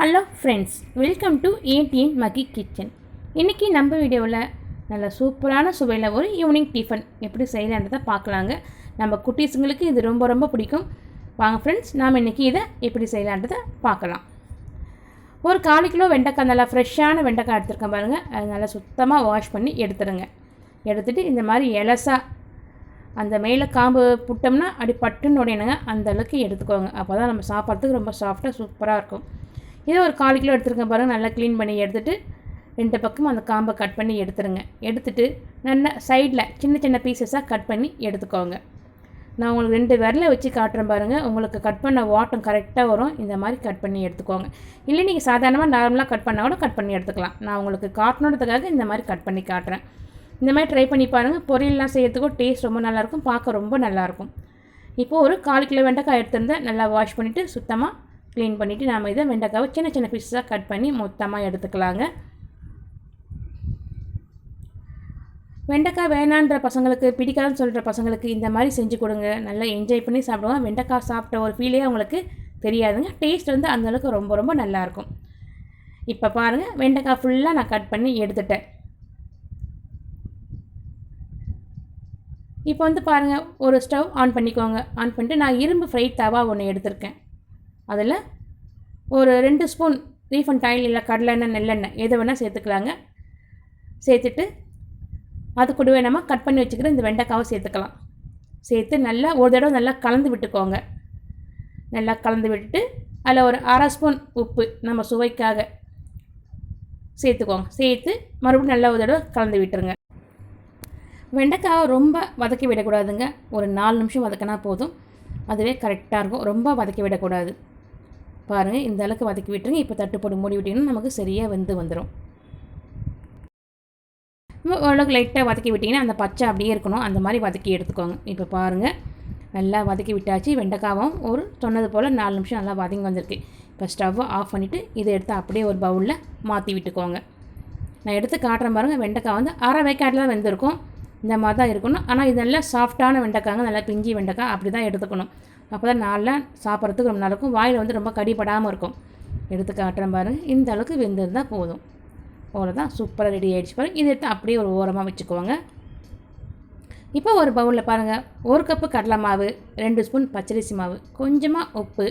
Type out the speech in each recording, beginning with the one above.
Hello friends welcome to ADN Magi kitchen இன்றைக்கி நம்ம வீடியோவில் நல்ல சூப்பரான சுவையில் ஒரு ஈவினிங் டிஃபன் எப்படி செய்யலான்றதை பார்க்கலாங்க. நம்ம குட்டீஸுங்களுக்கு இது ரொம்ப ரொம்ப பிடிக்கும். வாங்க ஃப்ரெண்ட்ஸ் நாம் இன்றைக்கி இதை எப்படி செய்யலான்றதை பார்க்கலாம். ஒரு காலு கிலோ வெண்டைக்காய் நல்லா ஃப்ரெஷ்ஷான வெண்டைக்காய் எடுத்துருக்கேன் பாருங்கள் அது நல்லா சுத்தமாக வாஷ் பண்ணி எடுத்துருங்க எடுத்துகிட்டு இந்த மாதிரி எலசாக அந்த மேலே காம்பு புட்டோம்னா அப்படி பட்டுன்னு உடையணுங்க அந்த அளவுக்கு எடுத்துக்கோங்க. அப்போ தான் நம்ம சாப்பிட்றதுக்கு ரொம்ப சாஃப்டாக சூப்பராக இருக்கும். இதை ஒரு கால் கிலோ எடுத்துருக்கேன் பாருங்கள் நல்லா க்ளீன் பண்ணி எடுத்துகிட்டு ரெண்டு பக்கமும் அந்த காம்பை கட் பண்ணி எடுத்துருங்க. எடுத்துகிட்டு நல்லா சைடில் சின்ன சின்ன பீசஸாக கட் பண்ணி எடுத்துக்கோங்க. நான் உங்களுக்கு ரெண்டு விரலை வச்சு காட்டுறேன் பாருங்கள் உங்களுக்கு கட் பண்ண வாட்டம் கரெக்டாக வரும். இந்த மாதிரி கட் பண்ணி எடுத்துக்கோங்க. இல்லை நீங்கள் சாதாரணமாக நார்மலாக கட் பண்ணால் கூட கட் பண்ணி எடுத்துக்கலாம். நான் உங்களுக்கு காட்டணுன்றதுக்காக இந்த மாதிரி கட் பண்ணி காட்டுறேன். இந்த மாதிரி ட்ரை பண்ணி பாருங்கள் பொரியல்லாம் செய்யறதுக்கும் டேஸ்ட் ரொம்ப நல்லாயிருக்கும் பார்க்க ரொம்ப நல்லாயிருக்கும் இப்போது ஒரு கால் கிலோ வெண்டைக்காய் எடுத்திருந்தேன். நல்லா வாஷ் பண்ணிவிட்டு சுத்தமாக க்ளீன் பண்ணிவிட்டு நாம் இதை வெண்டைக்காவை சின்ன சின்ன பீஸாக கட் பண்ணி மொத்தமாக எடுத்துக்கலாங்க. வெண்டைக்காய் வேணான்ற பசங்களுக்கு பிடிக்காதுன்னு சொல்கிற பசங்களுக்கு இந்த மாதிரி செஞ்சு கொடுங்க. நல்லா என்ஜாய் பண்ணி சாப்பிடுவாங்க வெண்டைக்காய் சாப்பிட்ட ஒரு ஃபீலே அவங்களுக்கு தெரியாதுங்க. டேஸ்ட் வந்து அந்தளவுக்கு ரொம்ப ரொம்ப நல்லாயிருக்கும் இப்போ பாருங்கள் வெண்டைக்காய் ஃபுல்லாக நான் கட் பண்ணி எடுத்துட்டேன். இப்போ வந்து பாருங்கள் ஒரு ஸ்டவ் ஆன் பண்ணிக்கோங்க. ஆன் பண்ணிட்டு நான் இரும்பு ஃப்ரை தவா ஒன்று எடுத்திருக்கேன். அதில் ஒரு ரெண்டு ஸ்பூன் ரீஃபண்ட் ஆயில் இல்லை கடலெண்ணெய் நெல்லெண்ணெய் எது வேணால் சேர்த்துக்கலாங்க. சேர்த்துட்டு அது கூடவே நம்ம கட் பண்ணி வச்சுக்கிற இந்த வெண்டைக்காவை சேர்த்துக்கலாம். சேர்த்து நல்லா ஒரு தடவை நல்லா கலந்து விட்டுக்கோங்க. நல்லா கலந்து விட்டுட்டு அதில் ஒரு அரை ஸ்பூன் உப்பு நம்ம சுவைக்காக சேர்த்துக்கோங்க. சேர்த்து மறுபடியும் நல்லா ஒரு தடவை கலந்து விட்டுருங்க. வெண்டைக்காவை ரொம்ப வதக்கி விடக்கூடாதுங்க. ஒரு நாலு நிமிஷம் வதக்கினா போதும். அதுவே கரெக்டாக இருக்கும். ரொம்ப வதக்கி விடக்கூடாது. பாருங்கள் இந்த அளவுக்கு வதக்கி விட்டுருங்க. இப்போ தட்டு போட்டு மூடி விட்டிங்கன்னா நமக்கு சரியாக வெந்து வந்துடும் ஓரளவுக்கு லைட்டாக வதக்கி விட்டிங்கன்னா அந்த பச்சை அப்படியே இருக்கணும். அந்த மாதிரி வதக்கி எடுத்துக்கோங்க. இப்போ பாருங்கள் நல்லா வதக்கி விட்டாச்சு. வெண்டைக்காவும் ஒரு சொன்னது போல் நாலு நிமிஷம் நல்லா வதங்கி வந்திருக்கு. இப்போ ஸ்டவ்வை ஆஃப் பண்ணிவிட்டு இதை எடுத்து அப்படியே ஒரு பவுலில் மாற்றி விட்டுக்கோங்க. நான் எடுத்து காட்டுறேன் பாருங்கள் வெண்டைக்காய் வந்து அரை வேக்காட்டில் தான் வெந்திருக்கும். இந்த மாதிரி தான் இருக்கணும். ஆனால் இது நல்லா சாஃப்டான வெண்டைக்காங்க நல்லா பிஞ்சி வெண்டைக்காய். அப்படி தான் எடுத்துக்கணும். அப்போ தான் நாளில் சாப்பிட்றதுக்கு ரொம்ப நல்லாயிருக்கும் வாயில் வந்து ரொம்ப கடிப்படாமல் இருக்கும். எடுத்து காட்டுறேன் பாருங்கள் இந்த அளவுக்கு வெந்திருந்தால் போதும். அவ்வளோதான் சூப்பராக ரெடி ஆகிடுச்சு பாருங்கள் இதை எடுத்து அப்படியே ஒரு ஓரமாக வச்சுக்கோங்க. இப்போ ஒரு பவுலில் பாருங்கள் ஒரு கப்பு கடலை மாவு ரெண்டு ஸ்பூன் பச்சரிசி மாவு கொஞ்சமாக உப்பு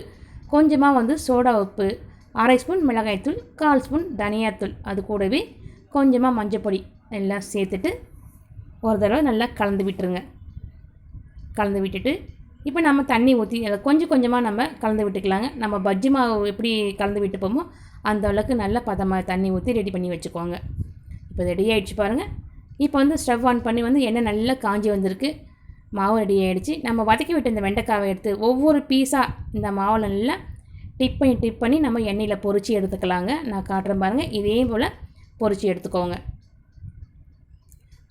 கொஞ்சமாக வந்து சோடா உப்பு அரை ஸ்பூன் மிளகாய்த்தூள் கால் ஸ்பூன் தனியாத்தூள் அது கூடவே கொஞ்சமாக மஞ்சப்பொடி எல்லாம் சேர்த்துட்டு ஒரு தடவை நல்லா கலந்து விட்டுருங்க. கலந்து விட்டுட்டு இப்போ நம்ம தண்ணி ஊற்றி அதை கொஞ்சம் கொஞ்சமாக நம்ம கலந்து விட்டுக்கலாங்க. நம்ம பஜ்ஜி மாவு எப்படி கலந்து விட்டுப்போமோ அந்த அளவுக்கு நல்ல பதமாக தண்ணி ஊற்றி ரெடி பண்ணி வச்சுக்கோங்க. இப்போ ரெடி ஆகிடுச்சு பாருங்கள் இப்போ வந்து ஸ்டவ் ஆன் பண்ணி வந்து எண்ணெய் நல்லா காஞ்சி வந்திருக்கு. மாவு ரெடி ஆகிடுச்சு நம்ம வதக்கி விட்டு இந்த வெண்டைக்காவை எடுத்து ஒவ்வொரு பீஸாக இந்த மாவில் நல்லா டிப் பண்ணி டிப் பண்ணி நம்ம எண்ணெயில் பொறிச்சு எடுத்துக்கலாங்க. நான் காட்டுறேன் பாருங்கள் இதே போல் பொறிச்சு எடுத்துக்கோங்க.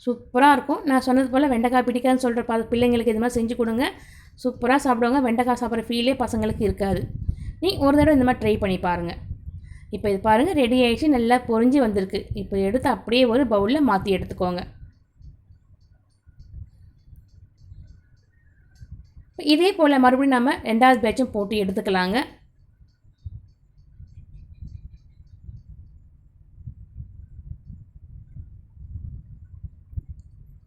சூப்பராக இருக்கும். நான் சொன்னது போல் வெண்டைக்காய் பிடிக்காதுன்னு சொல்கிற பா பிள்ளைங்களுக்கு இது மாதிரி செஞ்சு கொடுங்க. சூப்பராக சாப்பிடுவாங்க. வெண்டைக்காய் சாப்பிட்ற ஃபீலே பசங்களுக்கு இருக்காது. நீ ஒரு தடவை இந்த மாதிரி ட்ரை பண்ணி பாருங்கள் இப்போ இது பாருங்கள் ரெடி ஆகிடுச்சு நல்லா பொறிஞ்சு வந்திருக்கு. இப்போ எடுத்து அப்படியே ஒரு பவுலில் மாற்றி எடுத்துக்கோங்க. இதே போல் மறுபடியும் நம்ம ரெண்டாவது பேட்சும் போட்டு எடுத்துக்கலாங்க.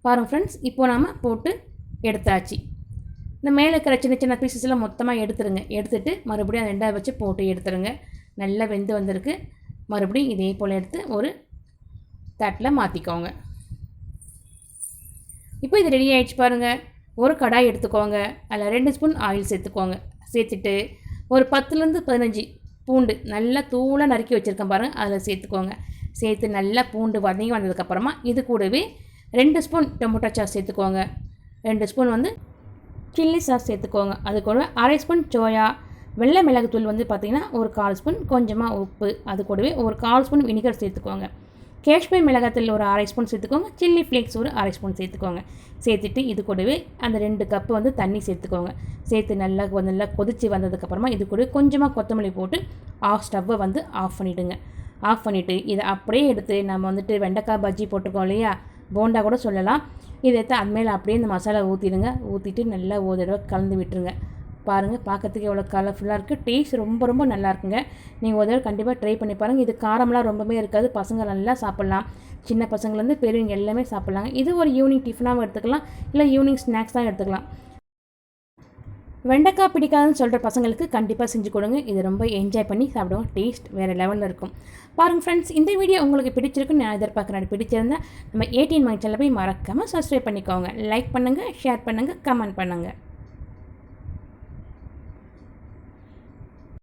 பாருங்கள் ஃப்ரெண்ட்ஸ் இப்போ நாம் போட்டு எடுத்தாச்சு. இந்த மேலே இருக்கிற சின்ன சின்ன பீசஸ்லாம் மொத்தமாக எடுத்துருங்க. எடுத்துட்டு மறுபடியும் அதை ரெண்டாவது வச்சு போட்டு எடுத்துருங்க. நல்லா வெந்து வந்திருக்கு. மறுபடியும் இதே போல் எடுத்து ஒரு தட்டில் மாற்றிக்கோங்க இப்போ இது ரெடி ஆகிடுச்சு பாருங்கள் ஒரு கடாய் எடுத்துக்கோங்க. அதில் ரெண்டு ஸ்பூன் ஆயில் சேர்த்துக்கோங்க. சேர்த்துட்டு ஒரு பத்துலேருந்து பதினஞ்சு பூண்டு நல்லா தூளாக நறுக்கி வச்சுருக்கேன் பாருங்கள் அதில் சேர்த்துக்கோங்க. சேர்த்து நல்லா பூண்டு வதங்கி வந்ததுக்கப்புறமா இது கூடவே ரெண்டு ஸ்பூன் டொமேட்டோ சாஸ் சேர்த்துக்கோங்க. ரெண்டு ஸ்பூன் வந்து சில்லி சாஸ் சேர்த்துக்கோங்க. அது கூட அரை ஸ்பூன் சோயா வெள்ளை மிளகுத்தூள் வந்து பார்த்திங்கன்னா ஒரு கால் ஸ்பூன் கொஞ்சமாக உப்பு அது கூடவே ஒரு கால் ஸ்பூன் வினிகர் சேர்த்துக்கோங்க. காஷ்மீர் மிளகாத்தூள் ஒரு அரை ஸ்பூன் சேர்த்துக்கோங்க. சில்லி ஃப்ளேக்ஸ் ஒரு அரை ஸ்பூன் சேர்த்துக்கோங்க. சேர்த்துட்டு இது கூடவே அந்த ரெண்டு கப்பு வந்து தண்ணி சேர்த்துக்கோங்க. சேர்த்து நல்லா நல்லா கொதித்து வந்ததுக்கப்புறமா இது கூட கொஞ்சமாக கொத்தமல்லி போட்டு ஆஃப் ஸ்டவ்வை வந்து ஆஃப் பண்ணிவிடுங்க ஆஃப் பண்ணிவிட்டு இதை அப்படியே எடுத்து நம்ம வந்துட்டு வெண்டைக்காய் பஜ்ஜி போட்டுக்கோம் இல்லையா? போண்டா கூட சொல்லலாம். இதை எடுத்து அது மேலே அப்படியே இந்த மசாலா ஊற்றிடுங்க ஊற்றிட்டு நல்லா ஒரு தடவை கலந்து விட்டுருங்க. பாருங்கள் பார்க்கறதுக்கு எவ்வளோ கலர்ஃபுல்லாக இருக்குது டேஸ்ட் ரொம்ப ரொம்ப நல்லா இருக்குங்க. நீங்கள் ஒரு தடவை கண்டிப்பாக ட்ரை பண்ணி பாருங்கள் இது காரம்லாம் ரொம்பவே இருக்காது. பசங்க நல்லா சாப்பிட்லாம். சின்ன பசங்கள்லேருந்து பெரியவங்க எல்லாமே சாப்பிட்லாங்க. இது ஒரு ஈவினிங் டிஃபனாகவும் எடுத்துக்கலாம். இல்லை ஈவினிங் ஸ்நாக்ஸாக எடுத்துக்கலாம். வெண்டைக்காய் பிடிக்காதுன்னு சொல்கிற பசங்களுக்கு கண்டிப்பாக செஞ்சு கொடுங்க. இது ரொம்ப என்ஜாய் பண்ணி சாப்பிடுவோம் டேஸ்ட் வேறு லெவலில் இருக்கும். பாருங்கள் ஃப்ரெண்ட்ஸ் இந்த வீடியோ உங்களுக்கு பிடிச்சிருக்குன்னு நான் எதிர்பார்க்குறேன். பிடிச்சிருந்தா நம்ம ஏடிஎன் மைண்ட் செல்ல போய் மறக்காமல் சப்ஸ்கிரைப் பண்ணிக்கோங்க. லைக் பண்ணுங்கள் ஷேர் பண்ணுங்கள் கமெண்ட் பண்ணுங்கள்